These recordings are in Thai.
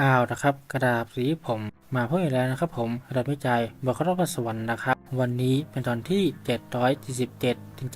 อ้าวนะครับกระดาษสีผมมาเพิ่มอีกแล้วนะครับผมกระดาษวิจัยบอกรอบสวรรค์นะครับ วันนี้เป็นตอนที่ 747 ถึง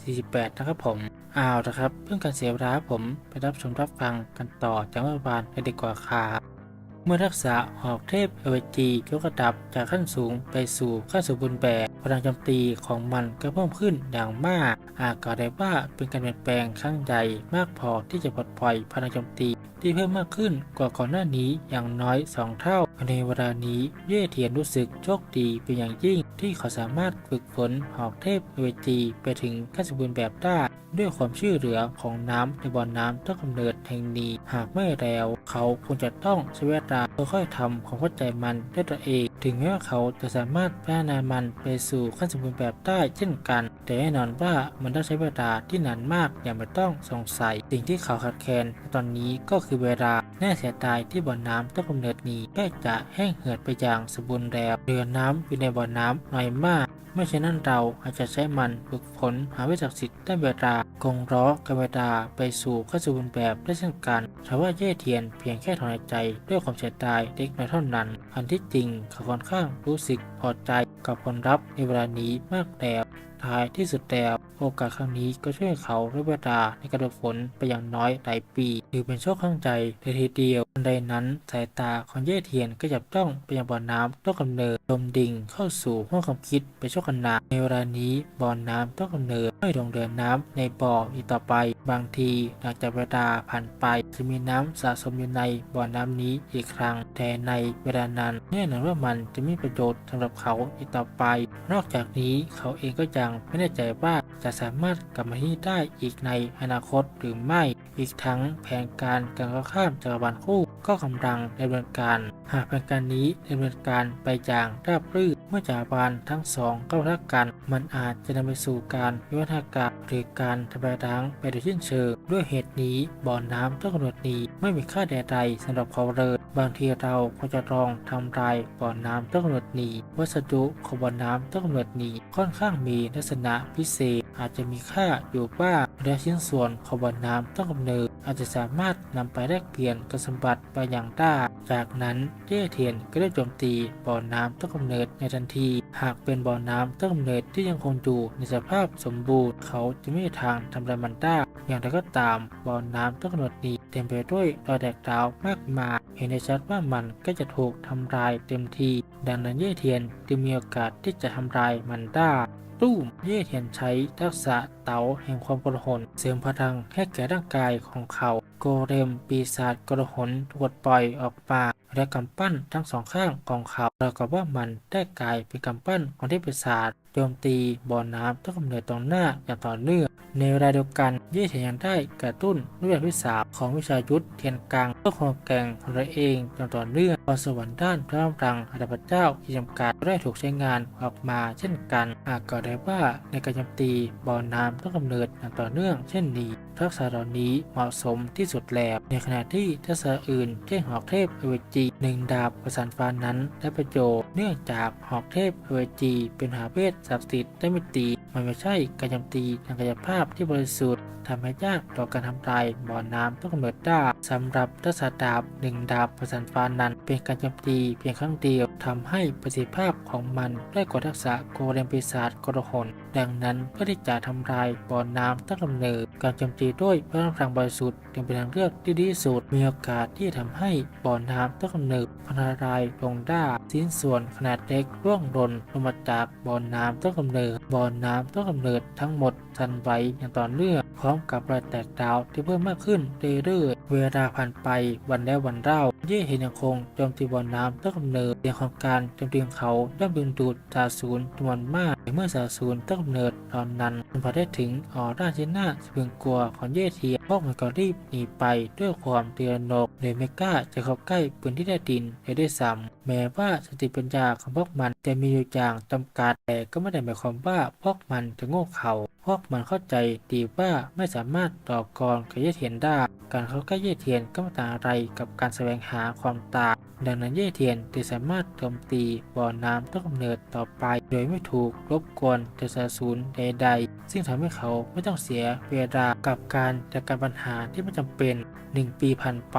748 นะครับผมอ้าวนะครับเพื่อการเสียเวลาผมไปรับชมรับฟังกันต่อจากเมื่อวานในดีกว่าครับ เมื่อทักษะหอกเทพเอเวจียกระดับจากขั้นสูงไปสู่ขั้นสมบูรณ์แบบพลังโจมตีของมันก็เพิ่มขึ้นอย่างมาก อาจกล่าวได้ว่าเป็นการเปลี่ยนแปลงครั้งใหญ่มากพอที่จะปลดปล่อยพลังโจมตีที่เพิ่มมากขึ้นกว่าก่อนหน้านี้อย่างน้อย 2 เท่า ในเวลานี้เย่เทียนรู้สึกโชคดีเป็นอย่างยิ่ง ที่เขาสามารถฝึกฝนหอกเทพเวจีไปถึงขั้นสมบูรณ์แบบได้ ด้วยความช่วยเหลือของน้ำในบ่อน้ำต้นกำเนิดแห่งนี้ หากไม่แล้ว เขาคงจะต้องใช้เวลาค่อยๆทำความเข้าใจมันด้วยตัวเอง ถึงแม้ว่าเขาจะสามารถพัฒนามันไปสู่ขั้นสมบูรณ์แบบได้เช่นกัน แต่แน่นอนว่ามันต้องใช้เวลาที่นานมากอย่างไม่ต้องสงสัย สิ่งที่เขาขาดแคลนตอนนี้ก็คือเวลาแน่เสียดายที่บ่อน้ำต้นกำเนิดนี้ใกล้จะแห้งเหือดไปอย่างสมบูรณ์แล้วเรือน้ำอยู่ในบ่อน้ำน้อยมาก ไม่เช่นนั้นเราอาจจะใช้มันฝึกฝนหาวิศักดิ์สิทธิ์ได้เวลากงล้อกับเวลาไปสู่ขั้นสมบูรณ์แบบได้เช่นกันแต่ว่าเย่เทียนเพียงแค่ถอนหายใจด้วยความเสียดายเล็กน้อยเท่านั้น อันที่จริงเขาค่อนข้างรู้สึกพอใจกับผลลัพธ์ในเวลานี้มากแล้วท้ายที่สุดแล้วโอกาสครั้งนี้ก็ช่วยเขาและเวลาในการฝึกฝนไปอย่างน้อยหลายปี ถือเป็นโชคข้างใจเลยทีเดียว นใดนั้นสายตาของเย่เทียนก็จับจ้องไปยังบ่อน้ำต้นกำเนิดลมดิ่งเข้าสู่ห้องความคิดไปชั่วขณะในเวลานี้บ่อน้ำต้นกำเนิดไม่ลงเดินน้ำในบ่ออีกต่อไป บางทีหลังจากเวลาผ่านไปจะมีน้ำสะสมอยู่ในบ่อน้ำนี้อีกครั้งแต่ในเวลานั้นแน่นอนว่ามันจะมีประโยชน์สำหรับเขาอีกต่อไป นอกจากนี้เขาเองก็ยังไม่แน่ใจว่าจะสามารถกลับมาที่ได้อีกในอนาคตหรือไม่ อีกทั้งแผนการการข้ามจักรวาลคู่ก็กำลังดำเนินการ หากแผนการนี้ดำเนินการไปอย่างราบรื่น เมื่อจักรวาลทั้งสองเข้าทักกัน มันอาจจะนำไปสู่การวิวัฒนาการหรือการทำลายล้างไปโดยสิ้นเชิง ด้วยเหตุนี้บ่อน้ำต้นกำเนิดนี้ไม่มีค่าใดๆสำหรับเขาเลยบางทีเราก็จะลองทำลายบ่อน้ำต้นกำเนิดนี้ วัสดุของบ่อน้ำต้นกำเนิดนี้ค่อนข้างมีลักษณะพิเศษอาจจะมีค่าอยู่บ้างและชิ้นส่วนของบ่อน้ำต้นกำเนิด อาจจะสามารถนำไปแลกเปลี่ยนกับสมบัติไปอย่างได้จากนั้นเย่เทียนก็ได้โจมตีบ่อน้ำต้นกำเนิดในทันที หากเป็นบ่อน้ำต้นกำเนิดที่ยังคงอยู่ในสภาพสมบูรณ์ เขาจะไม่มีทางทำลายมันได้อย่างไรก็ตามบ่อน้ำต้นกำเนิดนี้เต็มไปด้วยรอยแตกร้าวมากมายเห็นได้ชัดว่ามันก็จะถูกทำลายเต็มที ดังนั้นเย่เทียนจึงมีโอกาสที่จะทำลายมันได้ตู้มเย่เทียนใช้ทักษะเต๋าแห่งความกระหนเสริมพลังให้แก่ร่างกายของเขา โกเรมปีศาจกระหนถูกปล่อยออกมา และกำปั้นทั้งสองข้างของเขาเรากับว่ามันได้กลายเป็นกำปั้นของเทพปีศาจโจมตีบ่อน้ำต้นกำเนิดตรงหน้าอย่างต่อเนื่อง ในเวลาเดียวกันเย่เทียนยังได้กระตุ้นด้วยแบบที่สาของวิชายุทธเทียนกลางเพื่อความแกร่งของตัวเองอย่างต่อเนื่องพรสวรรค์ด้านพระกำลังอาดาบเจ้าที่จำกัดได้ถูกใช้งานออกมาเช่นกันหากกล่าวได้ว่าในการโจมตีบ่อน้ำต้นกำเนิดอย่างต่อเนื่อง เช่นนี้ทักษะเหล่านี้เหมาะสมที่สุดแล้วในขณะที่ทักษะอื่นเช่นหอกเทพเอเวจหนึ่งดาบประสานฟ้านั้นได้ประโยชน์เนื่องจากหอกเทพเวจีเป็นมหาเวทศักดิ์สิทธิ์ได้ไม่ตี มันไม่ใช่การโจมตีทางกายภาพที่บริสุทธิ์ทำให้ยากต่อการทำลายบ่อน้ำต้นกำเนิดได้สำหรับทักษะดาบหนึ่งดาบประสานฟ้านั้น เป็นการโจมตีเพียงครั้งเดียวทำให้ประสิทธิภาพของมันได้กว่าทักษะโกเลมปีศาจกระหนดังนั้นเพื่อที่จะทำลายบ่อน้ำต้นกำเนิด การโจมตีด้วยพลังพลังบริสุทธิ์จึงเป็นทางเลือกที่ดีที่สุด มีโอกาสที่จะทำให้บ่อน้ำต้นกำเนิดพังทลายลงได้สิ้นส่วนขนาดเล็กร่วงหล่นลงมาจากบ่อน้ำต้นกำเนิดบ่อน้ำต้นกำเนิดทั้งหมดสั่นไหวอย่างต่อเนื่องพร้อมกับรอยแตกดาวที่เพิ่มมากขึ้นเรื่อยๆเวลาผ่านไปวันแล้ววันเล่าเย่เห็นยังคงโจมตีบ่อน้ำต้นกำเนิดเสียงของการโจมตีของเขาได้ดึงดูดสาสูญจำนวนมาก เมื่อสาสูญต้นกำเนิดตอนนั้นสัมผัสได้ถึงออร่าที่น่าสะพรึงกลัวของเย่เทียพวกมันก็รีบหนีไปด้วยความเตือนนกเลยไม่กล้าจะเข้าใกล้ปืนที่ได้ดินเลยด้วยซ้ำแม้ว่าสติปัญญาของพวกมันจะมีอยู่อย่างจำกัดแต่ก็ไม่ได้หมายความว่าพวกมันจะโง่เขลาพวกมันเข้าใจดีว่าไม่สามารถต่อกรกับเย่เทียนได้ การเข้าใกล้เย่เทียนก็ไม่ต่างอะไรกับการแสวงหาความตาย ดังนั้นเย่เทียนจะสามารถโจมตีบ่อน้ำต้นกำเนิดต่อไป โดยไม่ถูกรบกวนจะสาสูญใดๆ ซึ่งทำให้เขาไม่ต้องเสียเวลากับการจัดการปัญหาที่ไม่จำเป็น 1 ปีผ่านไป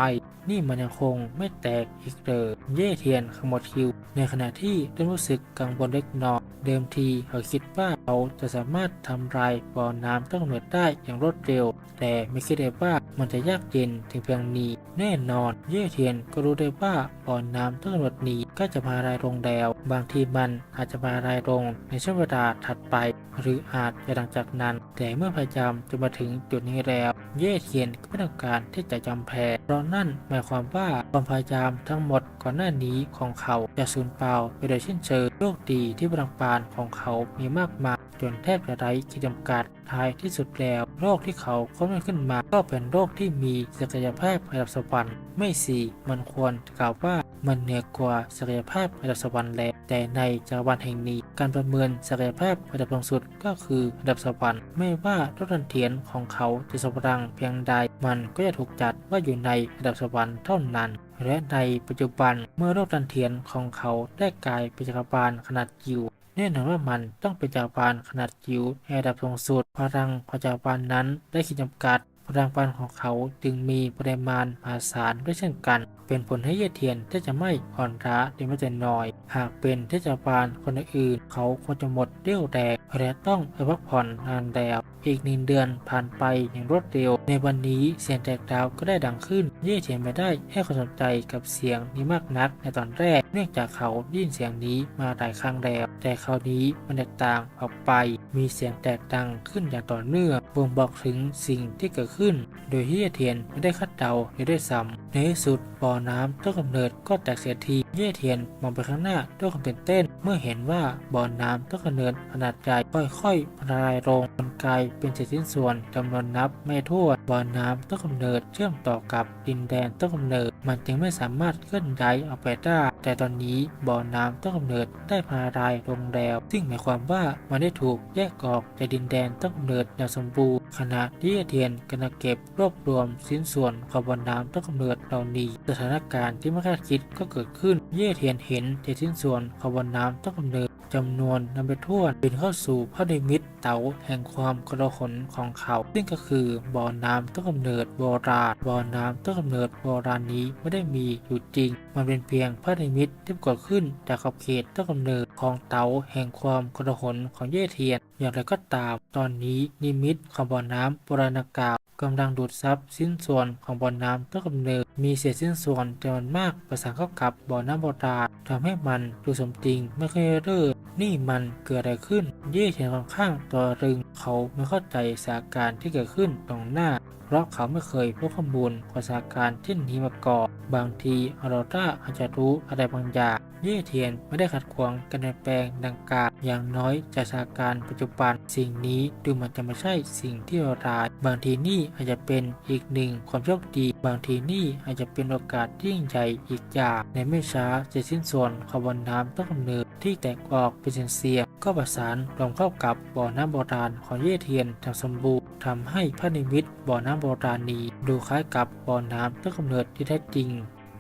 นี่มันยังคงไม่แตกอีกเลยเย่เทียนขมวดคิ้วในขณะที่เริ่มรู้สึกกังวลเล็กน้อยเดิมทีเขาคิดว่าเขาจะสามารถทำลายบ่อน้ำต้นกำเนิดได้อย่างรวดเร็ว แต่ไม่คิดเลยว่ามันจะยากเย็นถึงเพียงนี้แน่นอน เย่เทียนก็รู้ได้ว่าบ่อน้ำต้นกำเนิดนี้ก็จะมารายลงแล้ว บางทีมันอาจจะมารายลงในช่วงเวลาถัดไป หรืออาจจะหลังจากนั้น แต่เมื่อพยายามจะมาถึงจุดนี้แล้ว เย่เทียนก็ไม่ต้องการที่จะยอมแพ้เพราะนั่นหมายความว่าความพยายามทั้งหมดก่อนหน้านี้ของเขาจะสูญเปล่าไปโดยเช่นเชิงโชคดีที่พลังปานของเขามีมากมายจนแทบจะไร้ขีดจำกัดท้ายที่สุดแล้วโรคที่เขาค้นขึ้นมาก็เป็นโรคที่มีศักยภาพระดับสวรรค์ไม่สิมันควรกล่าวว่า มันเหนือกว่าศักยภาพระดับสวรรค์แล้วแต่ในจักรวาลแห่งนี้ การประเมินศักยภาพระดับสูงสุดก็คือระดับสวรรค์ไม่ว่ารถดันเทียนของเขาจะสว่างเพียงใด มันก็จะถูกจัดว่าอยู่ในระดับสวรรค์เท่านั้นและในปัจจุบันเมื่อโลกดันเทียนของเขาได้กลายเป็นจักรวาลขนาดจิ๋วแน่นอนว่ามันต้องเป็นจักรวาลขนาดจิ๋วในระดับสูงสุดพลังของจักรวาลนั้นได้ขีดจำกัด พลังปานของเขาจึงมีปริมาณมหาศาลด้วยเช่นกัน เป็นผลให้เยเทียนที่จะไม่อ่อนล้าได้ไม่แต่น้อย หากเป็นเทศบาลคนอื่น เขาคงจะหมดเรี่ยวแรงและต้องไปพักผ่อนนานแล้ว อีกหนึ่งเดือนผ่านไปอย่างรวดเร็ว ในวันนี้เสียงแตกดาวก็ได้ดังขึ้น เย่เทียนไม่ได้ให้ความสนใจกับเสียงนี้มากนักในตอนแรก เนื่องจากเขาได้ยินเสียงนี้มาหลายครั้งแล้ว แต่คราวนี้มันแตกต่างออกไป มีเสียงแตกดังขึ้นอย่างต่อเนื่องบ่งบอกถึงสิ่งที่เกิดขึ้น โดยที่เย่เทียนไม่ได้คาดเดาเลยด้ซ้ำในที่สุดบ่อน้ำต้นกำเนิดก็แตกเสียทีเย่เทียนมองไปข้างหน้าด้วยความตื่นเต้น เมื่อเห็นว่าบ่อน้ำต้นกำเนิดขนาดใหญ่ค่อยๆละลายลงจนกลายเป็นเศษชิ้นส่วนจำนวนนับไม่ถ้วนบ่อน้ำต้นกำเนิดเชื่อมต่อกับดินแดนต้นกำเนิด มันจึงไม่สามารถเคลื่อนย้ายออกไปได้ แต่ตอนนี้บ่อน้ำต้นกำเนิดได้พาลายลงแล้ว ซึ่งหมายความว่ามันได้ถูกแยกออกจากดินแดนต้นกำเนิดอย่างสมบูรณ์ขณะที่เย่เทียนกำลังเก็บรวบรวมชิ้นส่วนของบ่อน้ำต้นกำเนิดเหล่านี้สถานการณ์ที่ไม่คาดคิดก็เกิดขึ้น เย่เทียนเห็นแต่ชิ้นส่วนของบ่อน้ำต้นกำเนิดจำนวนนำไปทั่วบินเข้าสู่พระนิมิตเต๋าแห่งความกระหนของเขา ซึ่งก็คือบ่อน้ำต้นกำเนิดโบราณบ่อน้ำต้นกำเนิดโบราณนี้ไม่ได้มีอยู่จริง มันเป็นเพียงพระนิมิตที่ปรากฏขึ้นจากขอบเขตต้นกำเนิดของเตาแห่งความกระหนของเย่เทียน อย่างไรก็ตาม ตอนนี้นิมิตของบ่อน้ำโบราณกาวกำลังดูดซับสิ้นส่วนของบ่อน้ำต้นกำเนิด มีเศษสิ้นส่วนจำนวนมากประสานเข้ากับบ่อน้ำโบราณทำให้มันดูสมจริงไม่ค่อยเร่อ นี่มันเกิดอะไรขึ้น เย่เฉียนค่อนข้างตัวรึง เขาไม่เข้าใจสถานการณ์ที่เกิดขึ้นตรงหน้า เพราะเขาไม่เคยพบข้อมูลของสถานการณ์เช่นนี้มาก่อน บางทีออร่าอาจจะรู้อะไรบางอย่าง เย่เทียนไม่ได้ขัดขวางการเปลี่ยนแปลงดังกล่าวอย่างน้อยจากสถานการณ์ปัจจุบัน สิ่งนี้ดูเหมือนจะไม่ใช่สิ่งที่เลวร้าย บางทีนี่อาจจะเป็นอีกหนึ่งความโชคดี บางทีนี่อาจจะเป็นโอกาสที่ยิ่งใหญ่อีกอย่าง ในไม่ช้าจะสิ้นส่วนขบ่อน้ำต้นกำเนิดที่แตกออกเป็นเสียงก็ประสานรวมเข้ากับบ่อน้ำโบราณของเย่เทียนทางสมบูรณ์ทำให้พระนิมิตบ่อน้ำโบราณนี้ ดูคล้ายกับบ่อน้ำต้นกำเนิดที่แท้จริง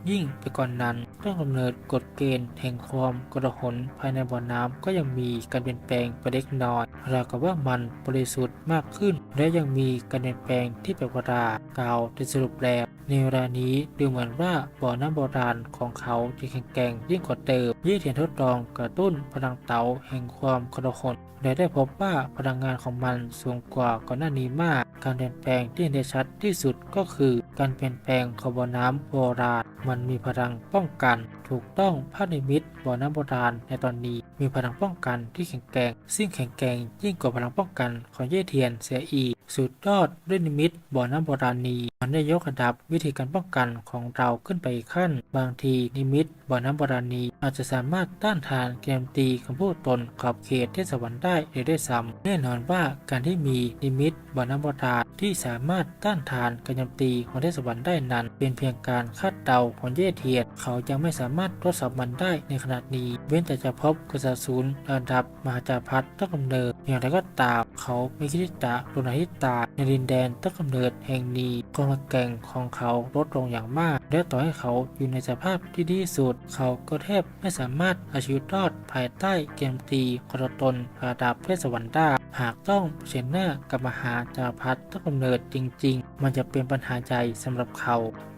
ยิ่งไปกว่อนนั้นต้นกำเนิดกฎเกณฑ์แห่งความกระหนภายในบ่อน้ำก็ยังมีการเปลี่ยนแปลงไปเล็กน้อยราวกับว่ามันบริสุทธิ์มากขึ้น และยังมีการเปลี่ยนแปลงที่แปลกประหลาดกล่าวโดยสรุปแล้วในเวลานี้ดูเหมือนว่าบ่อน้ำโบราณของเขาจะแข็งแกร่งยิ่งกว่าเดิมยี่เทียนทดลองกระตุ้นพลังเตาแห่งความกระหนและได้พบว่าพลังงานของมันสูงกว่าก่อนหน้านี้มาก การเปลี่ยนแปลงที่เห็นได้ชัดที่สุดก็คือการเปลี่ยนแปลงของบ่อน้ำโบราณมันมีพลังป้องกัน ถูกต้องพระนิมิตบ่อน้ำโบราณในตอนนี้มีพลังป้องกันที่แข็งแกร่งซึ่งแข็งแกร่งยิ่งกว่าพลังป้องกันของเย่เทียนเสียอีก สุดยอดด้วยนิมิตบ่อน้ำโบราณนี้มันได้ยกระดับวิธีการป้องกันของเราขึ้นไปอีกขั้น บางทีนิมิตบ่อน้ำโบราณนี้อาจจะสามารถต้านทานเกมตีคำพูดตนขอบเขตเทศวรรค์ได้เลยด้วยซ้ำแน่นอนว่าการที่มีนิมิตบ่อน้ำโบราณที่สามารถต้านทานการโจมตีของเทศวรรค์ได้นั้น เป็นเพียงการคาดเดาของเย่เทียนเขายังไม่สามารถทดสอบมันได้ในขณะนี้ เว้นแต่จะพบกระสุนระดับมหาจักรพรรดิต้นกำเนิดอย่างไรก็ตามเขาไม่คิดที่จะรุนทิตาในดินแดนต้นกำเนิดแห่งนี้ความแกร่งของเขาลดลงอย่างมาก และต่อให้เขาอยู่ในสภาพที่ดีสุด เขาก็แทบไม่สามารถเอาชีวิตรอดภายใต้เกมตีคอร์ตนระดับเทศวรรค์ได้ หากต้องเผชิญหน้ากับมหาจักรพรรดิต้นกำเนิดจริง ๆ มันจะเป็นปัญหาใจสำหรับเขา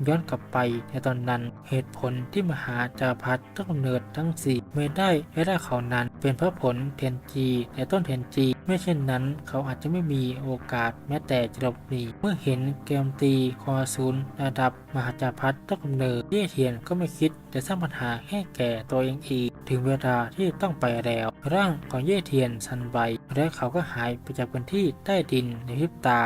ย้อนกลับไปในตอนนั้นเหตุผลที่มหาจักรพรรดิต้นกำเนิดทั้งสี่ไม่ได้และได้เขานั้น เป็นเพราะผลเทียนจีและต้นเทียนจี ไม่เช่นนั้น เขาอาจจะไม่มีโอกาสแม้แต่จะหลบหนีเมื่อเห็นเกมตีคอศูนย์ระดับมหาจักรพรรดิต้นกำเนิดเย่เทียนก็ไม่คิดจะสร้างปัญหาให้แก่ตัวเองอีก ถึงเวลาที่ต้องไปแล้ว ร่างของเย่เทียนสันใบ และเขาก็หายไปจากพื้นที่ใต้ดินในพริบตา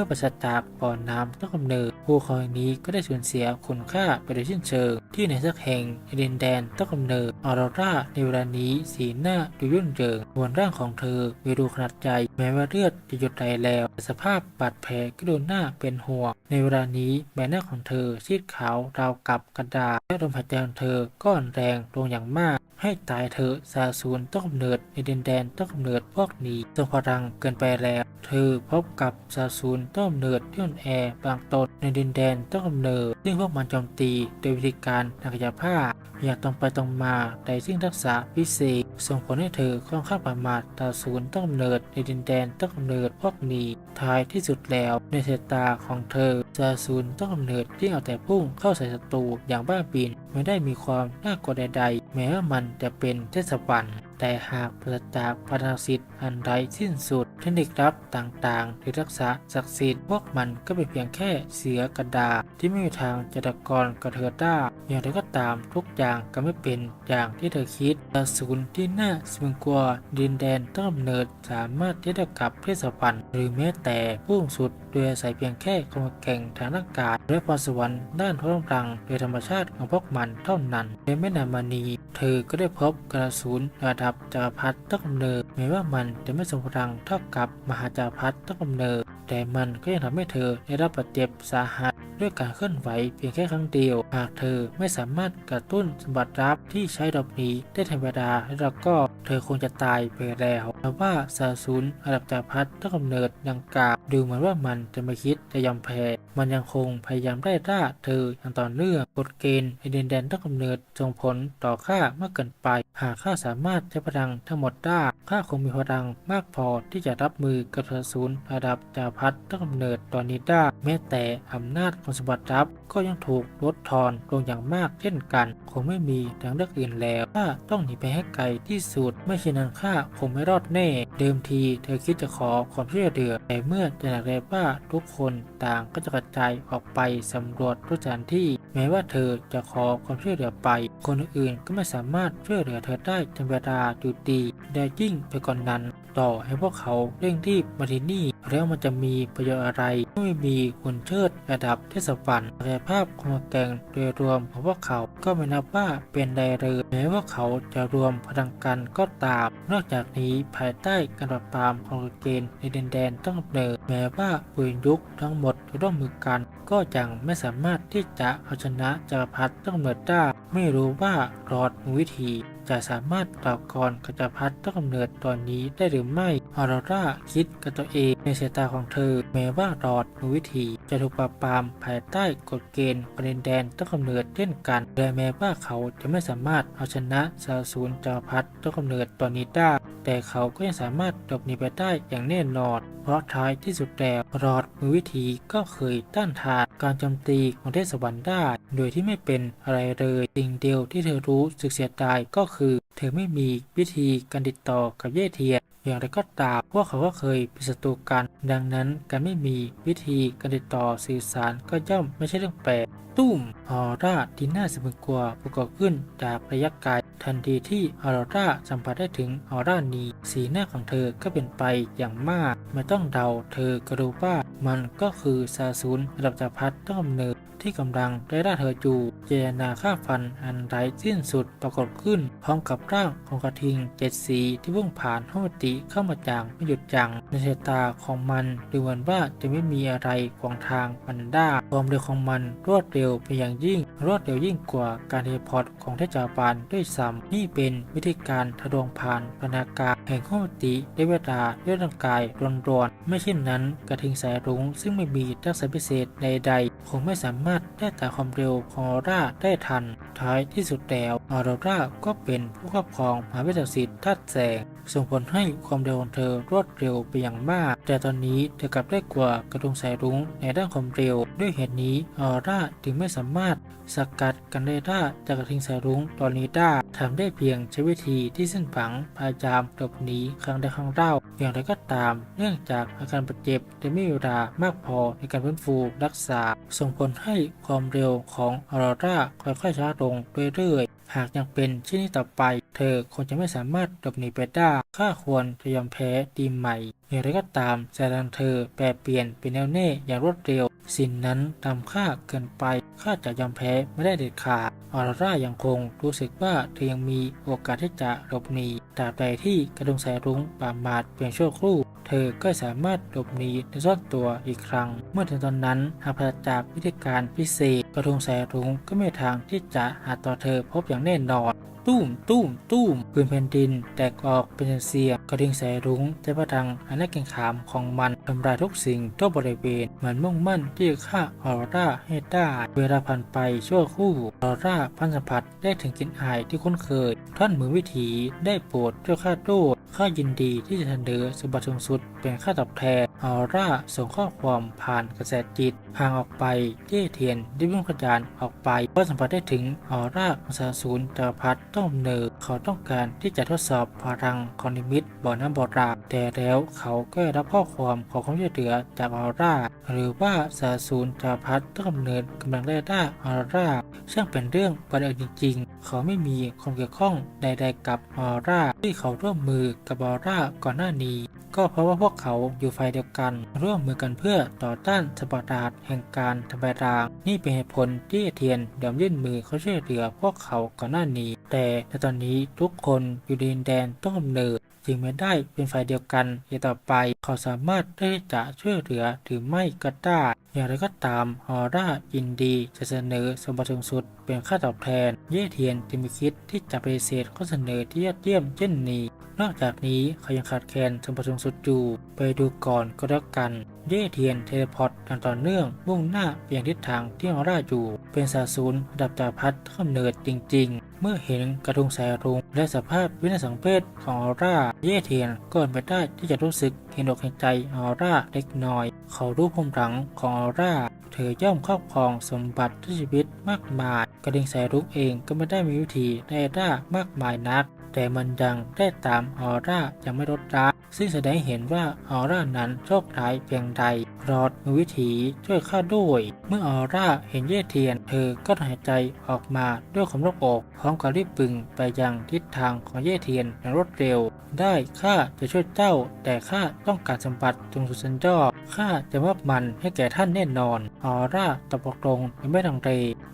มื่อปราศจากบ่อน้ำต้นกำเนิดผู้คอยนี้ก็ได้สูญเสียคุณค่าไปโดยสิ้นเชิง ที่ในสักแห่งในดินแดนต้นกำเนิดออโรราในเวลานี้สีหน้าดูยุ่นเหยิงมวลร่างของเธอมีรูขนาดใหญ่แม้ว่าเลือดจะหยุดไหลแล้วแต่สภาพบาดแผลก็ดูหน้าเป็นห่วงในเวลานี้ใบหน้าของเธอซีดขาวราวกับกระดาษและลมหายใจของเธอก็อ่อนแรงลงอย่างมาก ให้ตายเธอซาซูนต้นกำเนิดในดินแดนต้นกำเนิดพวกนี้ทรงพลังเกินไปแล้ว เธอพบกับซาซูนต้นกำเนิดที่อ่อนแอบางตนในดินแดนต้นกำเนิด ซึ่งพวกมันโจมตีโดยวิธีการทางกายภาพอย่างตรงไปตรงมาแต่ซึ่งรักษาพิเศษส่งผลให้เธอค่อนข้างประมาทต่อศูนย์ต้นกำเนิดในดินแดนต้นกำเนิดพวกนี้ท้ายที่สุดแล้วในสายตาของเธอซาซูนต้นกำเนิดที่เอาแต่พุ่งเข้าใส่ศัตรูอย่างบ้าบินไม่ได้มีความน่ากลัวใดๆ แม้ว่ามันจะเป็นเทศบาลแต่หากปราศจากพลังสิทธิ์อันไรสิ้นสุด เทคนิคลับต่างๆ หรือรักษาศักดิ์สิทธิ์พวกมันก็เป็นเพียงแค่เสือกระดาษที่ไม่มีทางจะตะกอนกระเทือได้อย่างไรก็ตามทุกอย่างก็ไม่เป็นอย่างที่เธอคิดอสูรที่น่าสมึงกลัวดินแดนต้นกำเนิดสามารถที่จะกับเทศบาลหรือแม้แต่พุ่งสุดโดยอาศัยเพียงแค่ความแกร่งทางร่ากาศและพรสวรรค์ด้านพลังรังโดยธรรมชาติของพวกมันเท่านั้นในแม่นานมานีเธอก็ได้พบกระสุนระดับจักรพรรดิต้นกำเนิดแม้ว่ามันจะไม่ทรงพลังเท่ากับมหาจักรพรรดิต้นกำเนิด แต่มันก็ยังทำให้เธอได้รับบาดเจ็บสาหัสด้วยการเคลื่อนไหวเพียงแค่ครั้งเดียว หากเธอไม่สามารถกระตุ้นสมบัติรับที่ใช้ดอกนี้ได้ธรรมดาแล้วก็เธอคงจะตายไปแล้วแต่ว่าซาซุนระดับจักรพรรดิต้นกำเนิดดังกล่าวดูเหมือนว่ามันจะไม่คิดจะยอมแพ้ มันยังคงพยายามไล่ล่าเธออย่างต่อเนื่องกฎเกณฑ์ในดินแดนต้นกำเนิดส่งผลต่อข้ามากเกินไป หากข้าสามารถใช้พลังทั้งหมดได้ข้าคงมีพลังมากพอที่จะรับมือกับซาซุนระดับจักรพรรดิต้นกำเนิดตอนนี้ได้แม้แต่อำนาจของสมบัติรับก็ยังถูกลดทอนลงอย่างมากเช่นกัน คงไม่มีทางเลือกอื่นแล้วข้าต้องหนีไปให้ไกลที่สุด ไม่เช่นนั้นข้าคงไม่รอดแน่ เดิมทีเธอคิดจะขอความช่วยเหลือแต่เมื่อจะหนักแรงว่าทุกคนต่างก็จะกระจายออกไปสำรวจทุกสถานที่ แม้ว่าเธอจะขอความช่วยเหลือไป คนอื่นก็ไม่สามารถช่วยเหลือเธอได้จนเวลาอยู่ดีและยิ่งไปกว่านนั้น ต่อให้พวกเขาเร่งรีบมาที่นี่ แล้วมันจะมีประโยชน์อะไรไม่มีหุ่นเชิดระดับเทศบาลศักยภาพความแกงโดยรวมของพวกเขาก็ไม่นับว่าเป็นใดเลยแม้ว่าเขาจะรวมพลังกันก็ตาม นอกจากนี้ภายใต้การปราบปรามของกฎเกณฑ์ในดินแดนต้องเนิดแม้ว่าปืนยุคทั้งหมดจะร่วมมือกันก็ยังไม่สามารถที่จะเอาชนะจักรพรรดิต้องกำเนิดได้ไม่รู้ว่ารอดวิธี จะสามารถต่อกรกับจักรพรรดิต้นกำเนิดตอนนี้ได้หรือไม่ออโรราคิดกับตัวเองในสายตาของเธอ แม้ว่ารอดด้วิธีจะถูกปราบปรามภายใต้กฎเกณฑ์ประเด็นแดนต้นกำเนิดเช่นกันและแม้ว่าเขาจะไม่สามารถเอาชนะซาซูนจักรพรรดิต้นกำเนิดตอนนี้ได้ แต่เขาก็ยังสามารถหลบหนีไปได้อย่างแน่นอน เพราะท้ายที่สุดแล้วรอดมือวิธีก็เคยต้านทานการโจมตีของเทศบาลได้ โดยที่ไม่เป็นอะไรเลยสิ่งเดียวที่เธอรู้สึกเสียดายก็คือ เธอไม่มีวิธีการติดต่อกับเย่เทียน อย่างไรก็ตามพวกเขาก็เคยเป็นศัตรูกัน ดังนั้นการไม่มีวิธีการติดต่อสื่อสารก็ย่อมไม่ใช่เรื่องแปลกตุ้มออร่าที่น่าสะพรึงกลัวปรากฏขึ้นจากระยะไกลทันทีที่ออร่าสัมผัสได้ถึงออร่านี้สีหน้าของเธอก็เป็นไปอย่างมาก ไม่ต้องเดาเธอก็รู้ว่ามันก็คือซาซูนระดับจักรพรรดิต้นกำเนิ ที่กำลังได้ล่าเธออยู่เจนาฆ่าฟันอันไร้สิ้นสุดปรากฏขึ้น พร้อมกับร่างของกระทิงเจ็ดสีที่เพุ่งผ่านห้องปฏิเข้ามาจางไม่หยุดยัง ในสายตาของมันดูเหมือนว่าจะไม่มีอะไรขวางทางมันได้ความเร็วของมันรวดเร็วไปอย่างยิ่ง รวดเร็วยิ่งกว่าการเทพอร์ตของเทจาบาลด้วยซ้ำนี่เป็นวิธีการทะลวงผ่านพนาการ แห่งข้อติได้เวลาด้วยร่างกายร้อนๆไม่เช่นนั้น กระทิงสายรุ้งซึ่งไม่มีทักษะพิเศษใดๆ คงไม่สามารถได้ตามความเร็วของออร่าได้ทัน ท้ายที่สุดแล้วออร่าก็เป็นผู้ครอบครองมหาวิทยาลัยศิษย์ทัดแสง ส่งผลให้ความเร็วของเธอรวดเร็วไปอย่างมาก แต่ตอนนี้เธอกลับได้กว่ากระทุงสายรุ้งในด้านความเร็ว ด้วยเหตุนี้ออร่าจึงไม่สามารถสกัดกันเรดาจากกระทิงสายรุ้งตอนนี้ได้ทำได้เพียงใช้วิธีที่สิ้นฝังพยายามหลบหนีครั้งใดครั้งเล่า อย่างไรก็ตาม เนื่องจากอาการบาดเจ็บได้ไม่มีเวลามากพอในการฟื้นฟูรักษา ส่งผลให้ความเร็วของออรราค่อยๆช้าลงเรื่อยๆหากยังเป็นเช่นนี้ต่อไป เธอคงจะไม่สามารถหลบหนีไปได้ข้าควรจะยอมแพ้ดีไหม่อย่างไรก็ตามสายตาเธอแปรเปลี่ยนเป็นแนวแน่อย่างรวดเร็ว สิ่งนั้นตามค่าเกินไปข้าจะยอมแพ้ไม่ได้เด็ดขาดออร่ายังคงรู้สึกว่าเธอยังมีโอกาสที่จะหลบหนีตราบใดที่กระดุงสายรุ้งปามาดเพียงชั่วครู่ เธอก็สามารถหลบหนีในซ่อนตัวอีกครั้ง เมื่อถึงตอนนั้นหากปราจากวิธีการพิเศษ กระดุงสายรุ้งก็ไม่ทางที่จะหาต่อเธอพบอย่างแน่นอน ตุ้มตุ้มตุ้มพื้นแผ่นดิน แตกออกเป็นเสียงกระดิ่งสายรุ้งใช้พลังอันน่าเกรงขามของมันทำลายทุกสิ่งทั่วบริเวณเหมือนมุ่งมั่นที่จะฆ่าออร่าให้ได้เวลาผ่านไปชั่วครู่ออร่าพันสัมผัสได้ถึงกลิ่นอายที่คุ้นเคย ท่านมือวิถีได้โปรดเจ้าข้าโดดข้ายินดีที่จะเสนอสมบัติสูงสุดเป็นค่าตอบแทน ออร่าส่งข้อความผ่านกระแสจิตห่างออกไปเย่เทียนได้วิ่งกระจานออกไปเพื่อสัมผัสได้ถึงออร่าของสาสูรจักรพรรดิต้องเนิดเขาต้องการที่จะทดสอบพลังคอนิมิตบ่อน้ำบ่อราแต่แล้วเขาก็ได้รับข้อความขอความช่วยเหลือจากออร่า หรือว่าสาสูรจักรพรรดิต้องกำเนิดกำลังไล่ล่าออร่าช่างเป็นเรื่องบังเอิญจริง ๆ เขาไม่มีความเกี่ยวข้องใดๆกับออร่าที่เขาร่วมมือกับออร่าก่อนหน้านี้ ก็เพราะว่าพวกเขาอยู่ฝ่ายเดียวกัน ร่วมมือกันเพื่อต่อต้านสปาร์ตาสแห่งการทำลายราง นี่เป็นเหตุผลที่เทียนยอมยื่นมือเขาช่วยเหลือพวกเขาก่อนหน้านี้ แต่ในตอนนี้ทุกคนอยู่ในดินแดนต้องกำเนิด จึงไม่ได้เป็นฝ่ายเดียวกันอีกต่อไป เขาสามารถได้จะช่วยเหลือหรือไม่ก็ได้อย่างไรก็ตามฮอร่ายินดีจะเสนอสมบัติสูงสุดเป็นค่าตอบแทน เย่เทียนจึงมีคิดที่จะปฏิเสธข้อเสนอที่ยอดเยี่ยมเช่นนี้ นอกจากนี้เขายังขาดแคลนสมบัติสูงสุดอยู่ไปดูก่อนก็แล้วกัน เย่เทียนเทเลพอร์ตอย่างต่อเนื่อง มุ่งหน้าไปลี่ยังทิศทางที่ฮอร่าอยู่ เป็นสาสูรระดับจักรพรรดิกำเนิดจริง ๆ เมื่อเห็นกระทุงสายรุงและสภาพวินาสังเวชของออร่า เย่เทียนก็เป็นไปได้ที่จะรู้สึกเห็นอกเห็นใจออร่าเล็กน้อย เขารู้ภูมิหลังของออร่า เธอย่อมครอบครองสมบัติที่ชีวิตมากมาย กระดิ่งสายรุ้งเองก็ไม่ได้มีวิธีได้ด้ามากมายนัก แต่มันยังได้ตามออร่ายังไม่ลดละ ซึ่งแสดงเห็นว่าออร่านั้นโชคร้ายเพียงใดรอดมีวิถีช่วยข้าด้วย เมื่อออร่าเห็นเย่เทียน เธอก็หายใจออกมาด้วยความโล่งอกพร้อมกับรีบปึงไปยังทิศทางของเย่เทียนอย่างรวดเร็ว ได้ข้าจะช่วยเจ้า แต่ข้าต้องการสัมผัสจงสุดสันยอด ข้าจะมอบมันให้แก่ท่านแน่นอนออร่าตอบตรงๆไม่ลังเล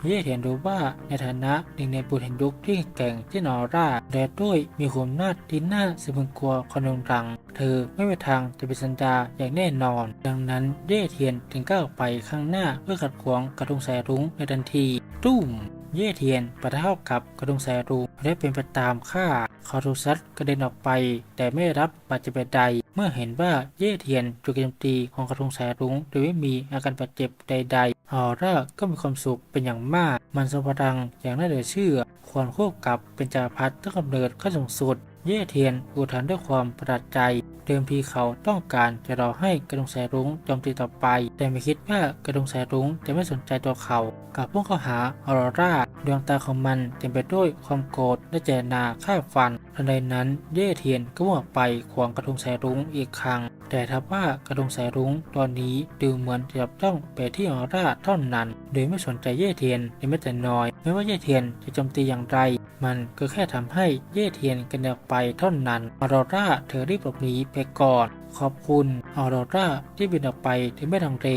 เย่เทียนรู้ว่าในฐานะหนึ่งในบุตรแห่งยุคที่แก่งที่นอร่าและด้วยมีความนาจที่น่าสะพึงกลัวคนหนึ่งรัง เธอไม่มีทางจะเป็นสัญญาอย่างแน่นอน ดังนั้นเย่เทียนจึงก้าวไปข้างหน้าเพื่อขัดขวางกระทุงสายรุ้งในทันทีตุ้มเย่เทียนปะทะเข้ากับกระดุงสายรุ้งได้เป็นไปตามค่าเขาถูกซัดกระเด็นออกไป แต่ไม่รับบาดเจ็บใด เมื่อเห็นว่าเย่เทียนถูกโจมตีของกระทงสายรุ้งโดยไม่มีอาการบาดเจ็บใดๆออร่าก็มีความสุขเป็นอย่างมาก มันสมพลังอย่างน่าเหลือเชื่อ ควรควบกับเป็นจักรพรรดิตั้งกำเนิดขั้นสูงสุด เย่เทียนอุทานด้วยความประหลาดใจ เดิมทีเขาต้องการจะรอให้กระดงสายรุ้งโจมตีต่อไป แต่ไม่คิดว่ากระดงสายรุ้งจะไม่สนใจตัวเขากลับพุ่งเข้าหาออรรา ดวงตาของมันเต็มไปด้วยความโกรธและเจตนาฆ่าฟันทันใดนั้นเย่เทียนก็มุ่งออกไปขวางกระดุงสายรุ้งอีกครั้ง แต่ทว่ากระดุงสายรุ้งตอนนี้ดูเหมือนจะต้องไปที่ออร่าเท่านั้น โดยไม่สนใจเย่เทียนเลยแม้แต่น้อย ไม่ว่าเย่เทียนจะโจมตีอย่างไร มันก็แค่ทำให้เย่เทียนกันออกไปเท่านั้นออรราเธอรีบหลบหนีไปก่อน ขอบคุณออโรราที่บินออกไปที่ไม่ทังเร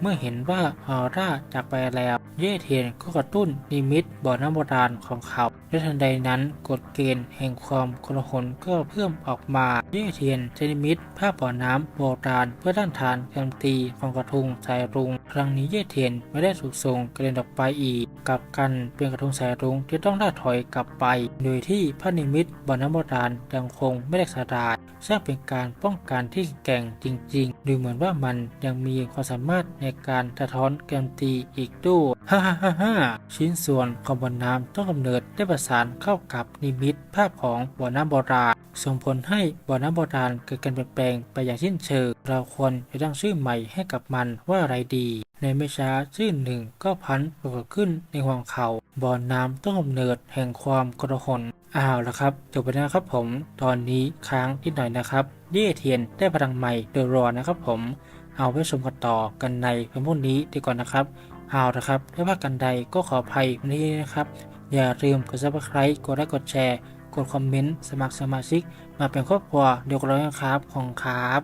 เมื่อเห็นว่าออร่าจากไปแล้ว เย่เทียนก็กระตุ้นนิมิตบ่อน้ำโบราณของเขาและทันใดนั้นกฎเกณฑ์แห่งความโกลาหลก็เพิ่มออกมา เย่เทียนใช้นิมิตภาพบ่อน้ำโบราณเพื่อด้านทานการตีของกระทุงสายรุ้งครั้งนี้เย่เทียนไม่ได้ถูกส่งกระเด็นออกไปอีกกลับกันเป็นกระทุงสายรุ้งที่ต้องล่าถอยกลับไป โดยที่พระนิมิตบ่อน้ำโบราณยังคงไม่ได้สลายซึ่งเป็นการป้องกันที่แก่งจริงๆ ดูเหมือนว่ามันยังมีความสามารถในการสะท้อนเกมตีอีกด้วยฮ่าฮ่าฮ่าฮ่าชิ้นส่วนของบ่อน้ำต้องกำเนิดได้ประสานเข้ากับนิมิตภาพของบ่อน้ำโบราณส่งผลให้บ่อน้ำบาดาลเกิดการเปลี่ยนแปลงไปอย่างสิ้นเชิง เราควรจะตั้งชื่อใหม่ให้กับมันว่าอะไรดี ในไม่ช้าชื่อหนึ่งก็พันปรากฏขึ้นในห่วงเขาบ่อน้ำต้องกำเนิดแห่งความกระหนอ้าวแล้วครับจบไปแล้วนะครับผม ตอนนี้ค้างนิดหน่อยนะครับเย่เทียนได้พลังใหม่โดยรอนะครับผม เอาไว้ชมกันต่อกันในวันพรุ่งนี้ดีกว่านะครับเอาละครับถ้าว่ากันใดก็ขออภัยวันนี้นะครับ อย่าลืมกด subscribe กดไลค์กดแชร์ กดคอมเมนต์ สมัครสมาชิก มาเป็นครอบครัวเดียวกันเลยครับของครับ